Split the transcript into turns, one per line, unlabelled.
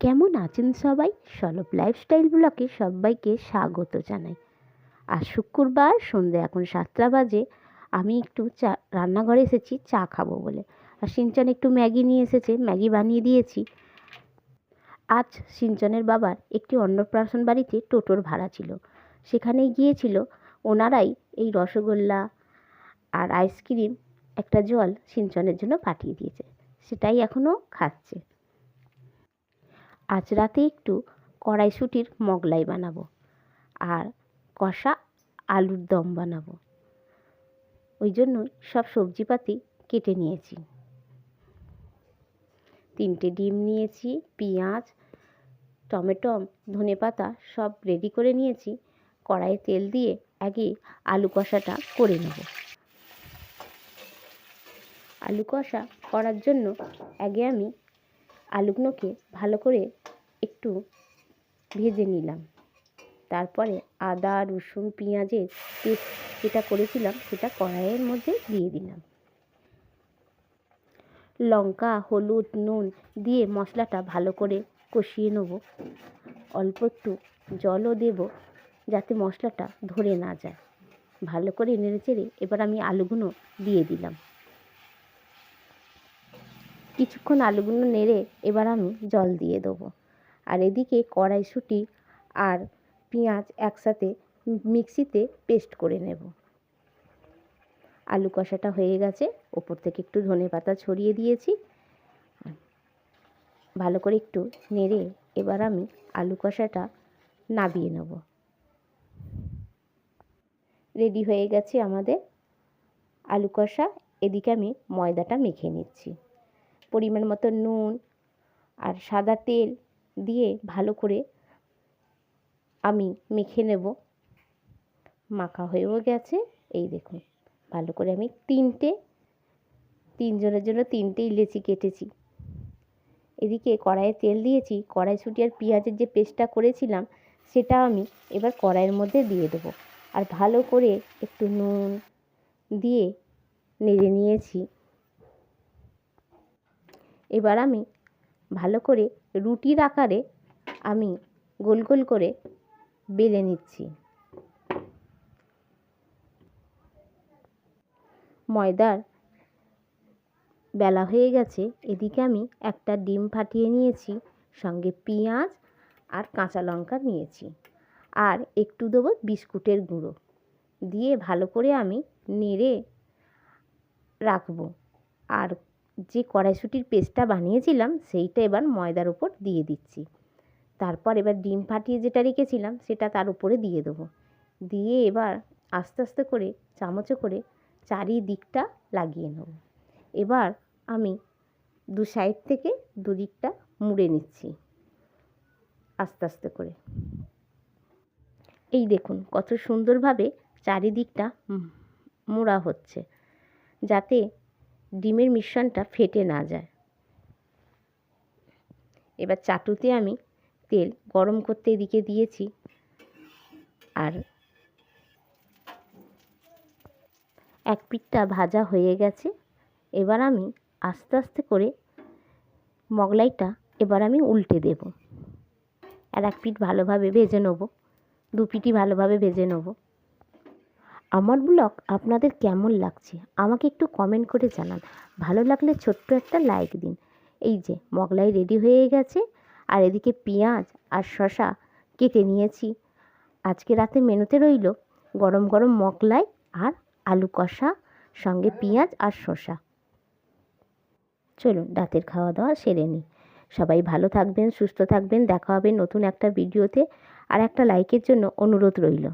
কেমন আছেন সবাই? সলভ লাইফস্টাইল ব্লকে সবাইকে স্বাগত জানাই। আর শুক্রবার, সন্ধ্যে এখন সাতটা বাজে। আমি একটু চা, রান্নাঘরে এসেছি, চা খাব বলে। আর সিনচান একটু ম্যাগি নিয়ে এসেছে, ম্যাগি বানিয়ে দিয়েছি। আজ সিনচনের বাবার একটি অন্নপ্রাশন বাড়িতে টোটোর ভাড়া ছিল। সেখানে গিয়েছিল। ওনারাই এই রসগোল্লা আর আইসক্রিম একটা জল সিনচনের জন্য পাঠিয়ে দিয়েছে। সেটাই এখনও খাচ্ছে। আজ রাতে একটু কড়াইশুঁটির মগলাই বানাবো আর কষা আলুর দম বানাবো। ওই জন্যই সব সবজিপাতি কেটে নিয়েছি। তিনটে ডিম নিয়েছি, পেঁয়াজ, টমেটো ধনে পাতা সব রেডি করে নিয়েছি। কড়াইয়ে তেল দিয়ে আগে আলু কষাটা করে নেব। আলু কষা করার জন্য আগে আমি আলুগুলোকে ভালো করে একটু ভেজে নিলাম। তারপরে আদা, রসুন, পেঁয়াজের পেস্ট যেটা করেছিলাম সেটা কড়াইয়ের মধ্যে দিয়ে দিলাম। লঙ্কা, হলুদ, নুন দিয়ে মশলাটা ভালো করে কষিয়ে নেব। অল্প একটু জলও দেব যাতে মশলাটা ধরে না যায়। ভালো করে নেড়ে চেড়ে এবার আমি আলুগুলো দিয়ে দিলাম। কিছুক্ষণ আলুগুলো নেড়ে এবার আমি জল দিয়ে দেবো। আর এদিকে কড়াইশুঁটি আর পেঁয়াজ একসাথে মিক্সিতে পেস্ট করে নেব। আলু কষাটা হয়ে গেছে। ওপর থেকে একটু ধনে পাতা ছড়িয়ে দিয়েছি। ভালো করে একটু নেড়ে এবার আমি আলু কষাটা নাবিয়ে নেব। রেডি হয়ে গেছে আমাদের আলু কষা। এদিকে আমি ময়দাটা মেখে নিচ্ছি। পরিমাণ মতো নুন আর সাদা তেল দিয়ে ভালো করে আমি মেখে নেব। মাখা হয়েও গেছে। এই দেখুন, ভালো করে আমি তিনটে, তিনজনের জন্য তিনটে ইলেচি কেটেছি। এদিকে কড়াইয়ে তেল দিয়েছি, কড়াইশুঁটি আর পেঁয়াজের যে পেস্টটা করেছিলাম সেটা আমি এবার কড়াইয়ের মধ্যে দিয়ে দেবো। আর ভালো করে একটু নুন দিয়ে নেড়ে নিয়েছি। এবার আমি ভালো করে রুটির আকারে আমি গোল গোল করে বেলে নিচ্ছি। ময়দার বেলা হয়ে গেছে, এদিকে আমি একটা ডিম ফাটিয়ে নিয়েছি, সঙ্গে পেঁয়াজ আর কাঁচা লঙ্কা নিয়েছি, আর একটু দেবো বিস্কুটের গুঁড়ো। দিয়ে ভালো করে আমি নেড়ে রাখব। আর যে কড়াইশুঁটির পেস্টটা বানিয়েছিলাম, সেইটা এবার ময়দার উপর দিয়ে দিচ্ছি। তারপর এবার ডিম ফাটিয়ে যেটা রেখেছিলাম, সেটা তার উপরে দিয়ে দেবো। দিয়ে এবার আস্তে আস্তে করে, চামচে করে চারিদিকটা লাগিয়ে নেব। এবার আমি দু সাইড থেকে দুদিকটা মুড়ে নিচ্ছি, আস্তে আস্তে করে। এই দেখুন, কত সুন্দরভাবে চারিদিকটা মোড়া হচ্ছে। যাতে ডিমের মিশ্রণটা ফেটে না যায়। এবার চাটুতে আমি তেল গরম করতে এদিকে দিয়েছি আর এক পিঠটা ভাজা হয়ে গেছে। এবার আমি আস্তে আস্তে করে মগলাইটা এবার আমি উল্টে দেব। আর এক পিঠ ভালোভাবে ভেজে নেব, দু পিঠই ভালোভাবে ভেজে নেব। আমার ব্লগ আপনাদের কেমন লাগছে? আমাকে একটু কমেন্ট করে জানান। ভালো লাগলে ছোট্ট একটা লাইক দিন। এই যে, মগলাই রেডি হয়ে গেছে। আর এদিকে পেঁয়াজ আর শশা কেটে নিয়েছি। আজকে রাতে মেনুতে রইল গরম গরম মগলাই আর আলু কষা, সঙ্গে পেঁয়াজ আর শসা। চলুন, রাতের খাওয়া দাওয়া সেরে নিই। সবাই ভালো থাকবেন, সুস্থ থাকবেন। দেখা হবে নতুন একটা ভিডিওতে আর একটা লাইকের জন্য অনুরোধ রইল।